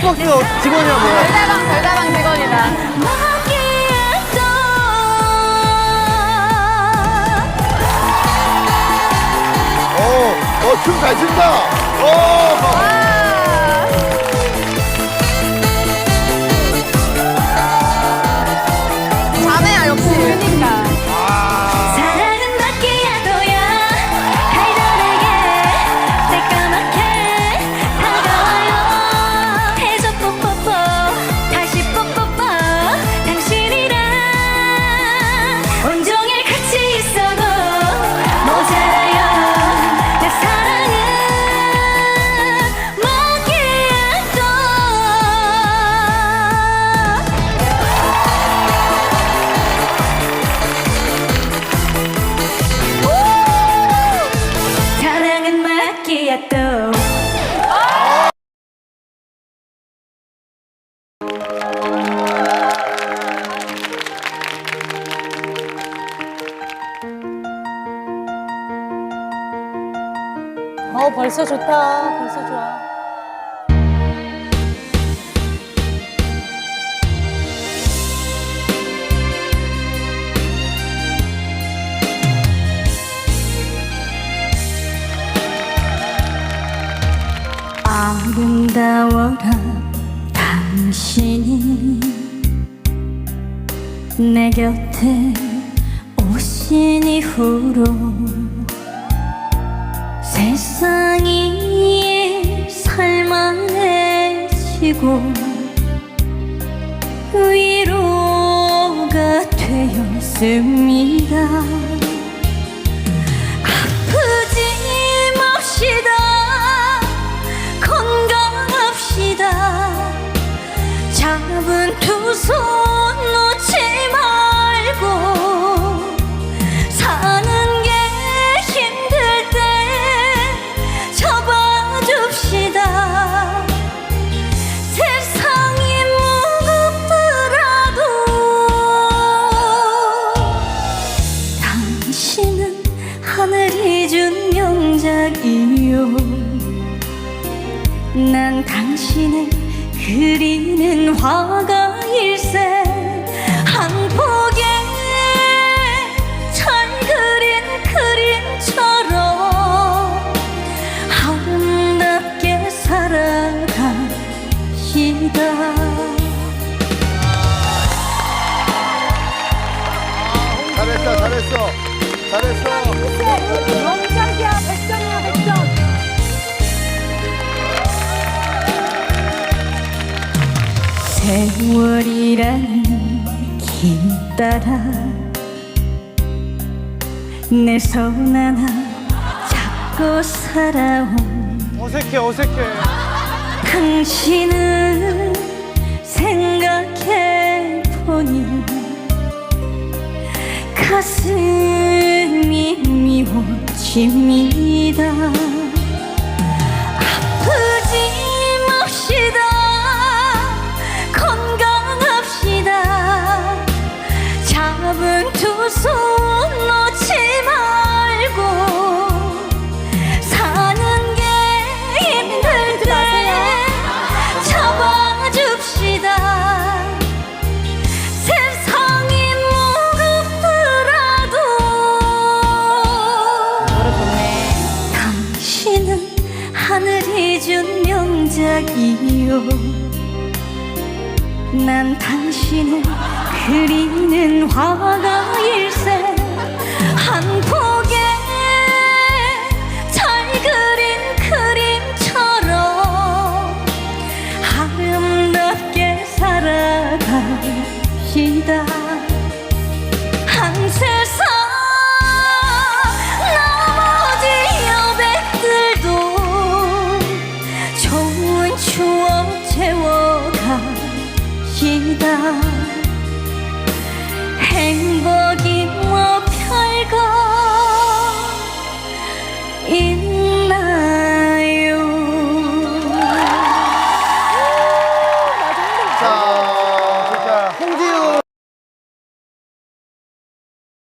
버스 직원이야 뭐야? 별다방 별다방 직원이다. 어, 어, 춤 잘 춘다. 어, 벌써 좋다. 벌써 좋아. 아름다워라 당신이 내 곁에 오신 이후로 세상이 살만해지고 위로가 되었습니다. 아프지 맙시다. 건강합시다. 잡은 두 손 당신은 하늘이 준 명작이요. 난 당신을 그리는 화가 일세. 한 폭에 잘 그린 그림처럼 아름답게 살아갑시다. 잘했어, 잘했어, 잘했어. 세월이라는 길 따라 내 손 하나 잡고 살아온 어색해, 어색해. 당신을 생각해 보니 미워집니다 하늘이 준 명작이요. 난 당신을 그리는 화가 한 추억 채워가시다. 행복이